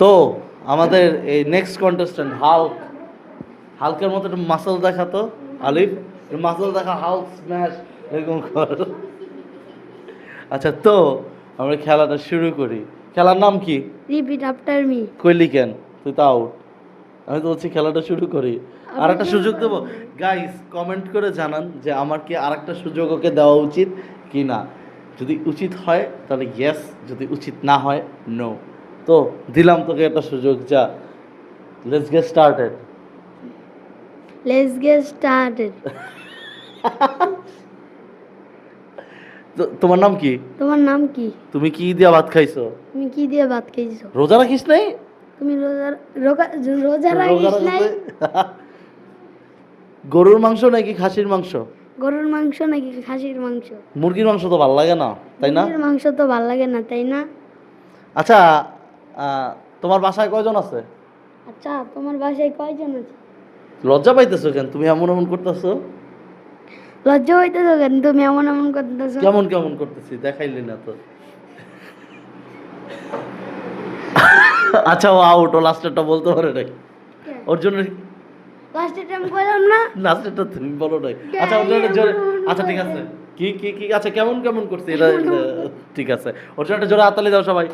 তো আমাদের এই নেক্সট কন্টেস্ট্যান্ট হাল্ক হালকের মতো একটু মাসল দেখাতো আলিফ। মাসল দেখা হাল্ক স্ম্যাশ এরকম কর। আচ্ছা তো আমরা খেলাটা শুরু করি। খেলার নাম কি? রিপিট আফটার মি কইলি কেন? তুই তো আউট আমি তো বলছি খেলাটা শুরু করি। আর একটা সুযোগ দেবো? গাইস কমেন্ট করে জানান যে আমার কি আর একটা সুযোগ ওকে দেওয়া উচিত কি না যদি উচিত হয় তাহলে ইয়েস যদি উচিত না হয় নো তো দিলাম তোকে একটা সুযোগ যা let's get started let's get started তোমার নাম কি? তোমার নাম কি? তুমি কি দিয়া ভাত খাইছো? তুমি কি দিয়া ভাত খেয়েছো রোজা রাখিস নাই? তুমি রোজা রোজা রাখিস নাই? গরুর মাংস নাকি খাসির মাংস? গরুর মাংস নাকি খাসির মাংস? মুরগির মাংস তো ভালো লাগে না তাই না? মুরগির মাংস তো ভালো লাগে না তাই না? আচ্ছা তোমার বাসায় কয়জন আছে? আচ্ছা তোমার বাসায় কয়জন আছে? লজ্জা পাইতেছো কেন? তুমি এমন এমন করতেছো? লজ্জা হইতেছো কেন? তুমি এমন এমন করতেছো? কেমন কেমন করতেছি? দেখাইলি না তো। আচ্ছা ও আউট ও লাস্টেরটা বলতে পারে নাই। ওর জন্য লাস্টে টাইম কইলাম না। লাস্টেরটা তুমি বলো নাই। আচ্ছা ওর জন্য জোরে আচ্ছা ঠিক আছে। কি কি কি? আচ্ছা কেমন কেমন করছে? এটা- ঠিক আছে। ওর জন্য একটা জোরে আতালি দাও সবাই।